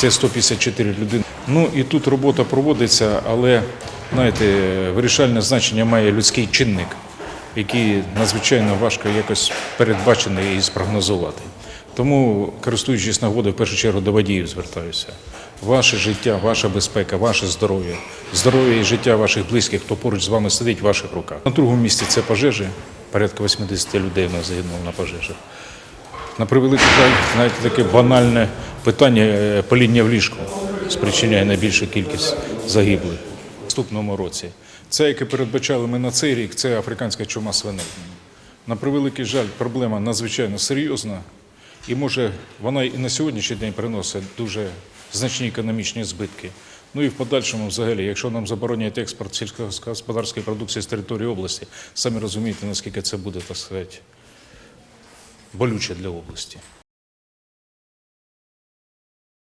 Це 154 людини. Ну і тут робота проводиться, але знаєте, вирішальне значення має людський чинник, який надзвичайно важко якось передбачений і спрогнозувати. Тому, користуючись нагодою, в першу чергу до водіїв звертаюся. Ваше життя, ваша безпека, ваше здоров'я, здоров'я і життя ваших близьких, хто поруч з вами сидить в ваших руках. На другому місці це пожежі. Порядка 80 людей в нас загинуло на пожежах. На превеликий жаль, навіть таке банальне питання е, паління в ліжку спричиняє найбільшу кількість загиблих в наступному році. Це, яке передбачали ми на цей рік, це африканська чума свиней. На превеликий жаль, проблема надзвичайно серйозна, і може вона і на сьогоднішній день приносить дуже значні економічні збитки. Ну і в подальшому, взагалі, якщо нам заборонять експорт сільськогосподарської продукції з території області, самі розумієте, наскільки це буде, так сказати, болюче для області.